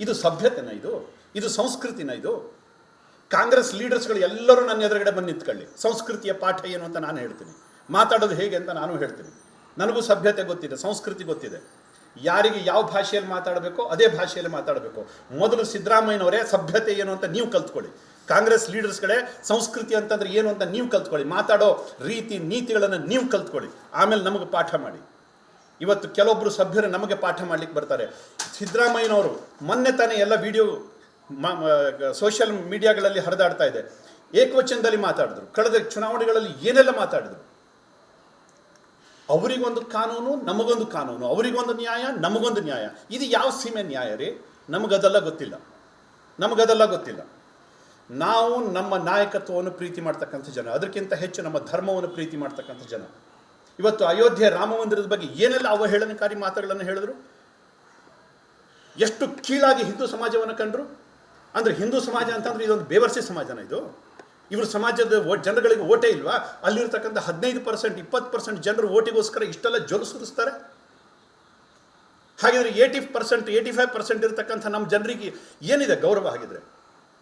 ಇದು ಸಭ್ಯತೆನ ಇದು ಇದು ಸಂಸ್ಕೃತಿನ ಇದು. ಕಾಂಗ್ರೆಸ್ ಲೀಡರ್ಸ್ಗಳು ಎಲ್ಲರೂ ನನ್ನ ಎದುರುಗಡೆ ಬಂದು ನಿಂತ್ಕೊಳ್ಳಿ. ಸಂಸ್ಕೃತಿಯ ಪಾಠ ಏನು ಅಂತ ನಾನು ಹೇಳ್ತೀನಿ. ಮಾತಾಡೋದು ಹೇಗೆ ಅಂತ ನಾನು ಹೇಳ್ತೀನಿ. ನನಗೂ ಸಭ್ಯತೆ ಗೊತ್ತಿದೆ, ಸಂಸ್ಕೃತಿ ಗೊತ್ತಿದೆ. ಯಾರಿಗೆ ಯಾವ ಭಾಷೆಯಲ್ಲಿ ಮಾತಾಡಬೇಕೋ ಅದೇ ಭಾಷೆಯಲ್ಲಿ ಮಾತಾಡಬೇಕು. ಮೊದಲು ಸಿದ್ದರಾಮಯ್ಯನವರೇ ಸಭ್ಯತೆ ಏನು ಅಂತ ನೀವು ಕಲ್ತ್ಕೊಳ್ಳಿ. ಕಾಂಗ್ರೆಸ್ ಲೀಡರ್ಸ್ಗಳೇ ಸಂಸ್ಕೃತಿ ಅಂತಂದ್ರೆ ಏನು ಅಂತ ನೀವು ಕಲ್ತ್ಕೊಳ್ಳಿ. ಮಾತಾಡೋ ರೀತಿ, ನೀತಿಗಳನ್ನು ನೀವು ಕಲ್ತ್ಕೊಳ್ಳಿ. ಆಮೇಲೆ ನಮಗೆ ಪಾಠ ಮಾಡಿ. ಇವತ್ತು ಕೆಲವೊಬ್ಬರು ಸಭ್ಯರು ನಮಗೆ ಪಾಠ ಮಾಡ್ಲಿಕ್ಕೆ ಬರ್ತಾರೆ. ಸಿದ್ದರಾಮಯ್ಯನವರು ಮೊನ್ನೆ ತಾನೇ ಎಲ್ಲ ವಿಡಿಯೋ ಸೋಷಿಯಲ್ ಮೀಡಿಯಾಗಳಲ್ಲಿ ಹರಿದಾಡ್ತಾ ಇದೆ. ಏಕವಚನದಲ್ಲಿ ಮಾತಾಡಿದ್ರು. ಕಳೆದ ಚುನಾವಣೆಗಳಲ್ಲಿ ಏನೆಲ್ಲ ಮಾತಾಡಿದ್ರು? ಅವರಿಗೊಂದು ಕಾನೂನು, ನಮಗೊಂದು ಕಾನೂನು. ಅವರಿಗೊಂದು ನ್ಯಾಯ, ನಮಗೊಂದು ನ್ಯಾಯ. ಇದು ಯಾವ ಸೀಮೆ ನ್ಯಾಯ ರೀ? ನಮಗದೆಲ್ಲ ಗೊತ್ತಿಲ್ಲ. ನಮಗದೆಲ್ಲ ಗೊತ್ತಿಲ್ಲ. ನಾವು ನಮ್ಮ ನಾಯಕತ್ವವನ್ನು ಪ್ರೀತಿ ಮಾಡ್ತಕ್ಕಂಥ ಜನ. ಅದಕ್ಕಿಂತ ಹೆಚ್ಚು ನಮ್ಮ ಧರ್ಮವನ್ನು ಪ್ರೀತಿ ಮಾಡ್ತಕ್ಕಂಥ ಜನ. ಇವತ್ತು ಅಯೋಧ್ಯೆ ರಾಮ ಮಂದಿರದ ಬಗ್ಗೆ ಏನೆಲ್ಲ ಅವಹೇಳನಕಾರಿ ಮಾತುಗಳನ್ನು ಹೇಳಿದ್ರು? ಎಷ್ಟು ಕೀಳಾಗಿ ಹಿಂದೂ ಸಮಾಜವನ್ನು ಕಂಡ್ರು? ಅಂದ್ರೆ ಹಿಂದೂ ಸಮಾಜ ಅಂತಂದ್ರೆ ಇದೊಂದು ಬೇವರ್ಸಿ ಸಮಾಜನ ಇದು. ಇವ್ರ ಸಮಾಜದ ಜನಗಳಿಗೆ ಓಟೇ ಇಲ್ವಾ? ಅಲ್ಲಿರ್ತಕ್ಕಂಥ ಹದಿನೈದು ಪರ್ಸೆಂಟ್, ಇಪ್ಪತ್ತು ಪರ್ಸೆಂಟ್ ಜನರು ಓಟಿಗೋಸ್ಕರ ಇಷ್ಟೆಲ್ಲ ಜೊಲು ಸುರಿಸ್ತಾರೆ. ಹಾಗಿದ್ರೆ eighty percent, eighty five percent ಇರತಕ್ಕಂಥ ನಮ್ಮ ಜನರಿಗೆ ಏನಿದೆ ಗೌರವ ಆಗಿದ್ರೆ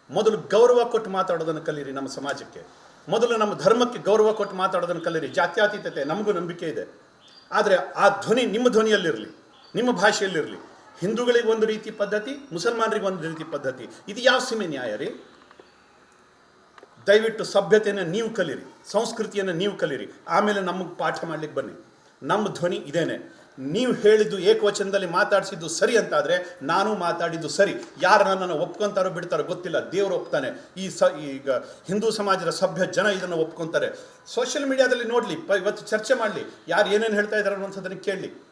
ಮೊದಲು ಗೌರವ ಕೊಟ್ಟು ಮಾತಾಡೋದನ್ನು ಕಲೀರಿ ನಮ್ಮ ಸಮಾಜಕ್ಕೆ. ಮೊದಲು ನಮ್ಮ ಧರ್ಮಕ್ಕೆ ಗೌರವ ಕೊಟ್ಟು ಮಾತಾಡೋದನ್ನು ಕಲೀರಿ. ಜಾತ್ಯಾತೀತತೆ ನಮಗೂ ನಂಬಿಕೆ ಇದೆ. ಆದರೆ ಆ ಧ್ವನಿ ನಿಮ್ಮ ಧ್ವನಿಯಲ್ಲಿರಲಿ, ನಿಮ್ಮ ಭಾಷೆಯಲ್ಲಿರಲಿ, ಹಿಂದೂಗಳಿಗೆ ಒಂದು ರೀತಿ ಪದ್ಧತಿ, ಮುಸಲ್ಮಾನರಿಗೆ ಒಂದು ರೀತಿ ಪದ್ಧತಿ, ಇದು ಯಾವ ಸೀಮೆ ನ್ಯಾಯ ರೀ? ದಯವಿಟ್ಟು ಸಭ್ಯತೆಯನ್ನು ನೀವು ಕಲೀರಿ, ಸಂಸ್ಕೃತಿಯನ್ನು ನೀವು ಕಲೀರಿ. ಆಮೇಲೆ ನಮಗೆ ಪಾಠ ಮಾಡಲಿಕ್ಕೆ ಬನ್ನಿ. ನಮ್ಮ ಧ್ವನಿ ಇದೇನೆ. ನೀವು ಹೇಳಿದ್ದು ಏಕವಚನದಲ್ಲಿ ಮಾತಾಡಿಸಿದ್ದು ಸರಿ ಅಂತಾದರೆ ನಾನು ಮಾತಾಡಿದ್ದು ಸರಿ. ಯಾರು ನನ್ನನ್ನು ಒಪ್ಕೊತಾರೋ ಬಿಡ್ತಾರೋ ಗೊತ್ತಿಲ್ಲ. ದೇವರು ಒಪ್ತಾನೆ. ಈ ಸ, ಈಗ ಹಿಂದೂ ಸಮಾಜದ ಸಭ್ಯ ಜನ ಇದನ್ನು ಒಪ್ಕೊತಾರೆ. ಸೋಷಿಯಲ್ ಮೀಡಿಯಾದಲ್ಲಿ ನೋಡಲಿ ಇವತ್ತು ಚರ್ಚೆ ಮಾಡಲಿ. ಯಾರು ಏನೇನು ಹೇಳ್ತಾ ಇದ್ದಾರೆ ಅನ್ನೋಂಥದ್ದನ್ನು ಕೇಳಲಿ.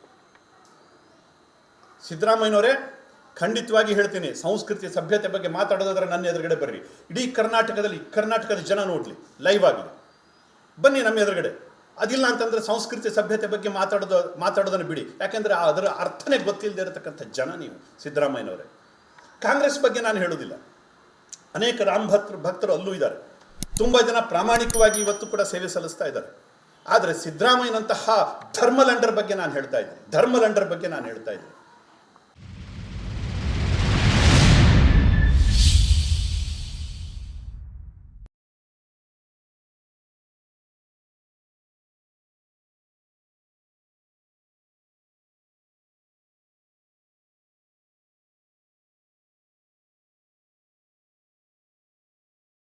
ಸಿದ್ದರಾಮಯ್ಯನವರೇ, ಖಂಡಿತವಾಗಿ ಹೇಳ್ತೀನಿ. ಸಂಸ್ಕೃತಿ ಸಭ್ಯತೆ ಬಗ್ಗೆ ಮಾತಾಡೋದಾದ್ರೆ ನನ್ನ ಎದುರುಗಡೆ ಬರ್ರಿ. ಇಡೀ ಕರ್ನಾಟಕದಲ್ಲಿ ಕರ್ನಾಟಕದ ಜನ ನೋಡಲಿ ಲೈವ್ ಆಗಲಿ. ಬನ್ನಿ ನಮ್ಮ ಎದುರುಗಡೆ. ಅದಿಲ್ಲ ಅಂತಂದ್ರೆ ಸಂಸ್ಕೃತಿ ಸಭ್ಯತೆ ಬಗ್ಗೆ ಮಾತಾಡೋದು, ಮಾತಾಡೋದನ್ನು ಬಿಡಿ. ಯಾಕಂದ್ರೆ ಅದರ ಅರ್ಥನೇ ಗೊತ್ತಿಲ್ಲದೆ ಇರತಕ್ಕಂಥ ಜನ ನೀವು, ಸಿದ್ದರಾಮಯ್ಯನವರೇ. ಕಾಂಗ್ರೆಸ್ ಬಗ್ಗೆ ನಾನು ಹೇಳೋದಿಲ್ಲ ಅನೇಕ ರಾಮ್ ಭಕ್ತರು ಭಕ್ತರು ಅಲ್ಲೂ ಇದ್ದಾರೆ. ತುಂಬ ಜನ ಪ್ರಾಮಾಣಿಕವಾಗಿ ಇವತ್ತು ಕೂಡ ಸೇವೆ ಸಲ್ಲಿಸ್ತಾ ಇದ್ದಾರೆ. ಆದರೆ ಸಿದ್ದರಾಮಯ್ಯನಂತಹ ಧರ್ಮಲಂಡರ್ ಬಗ್ಗೆ ನಾನು ಹೇಳ್ತಾ ಇದ್ದೀನಿ. ಧರ್ಮಲಂಡರ್ ಬಗ್ಗೆ ನಾನು ಹೇಳ್ತಾ ಇದ್ದೀನಿ.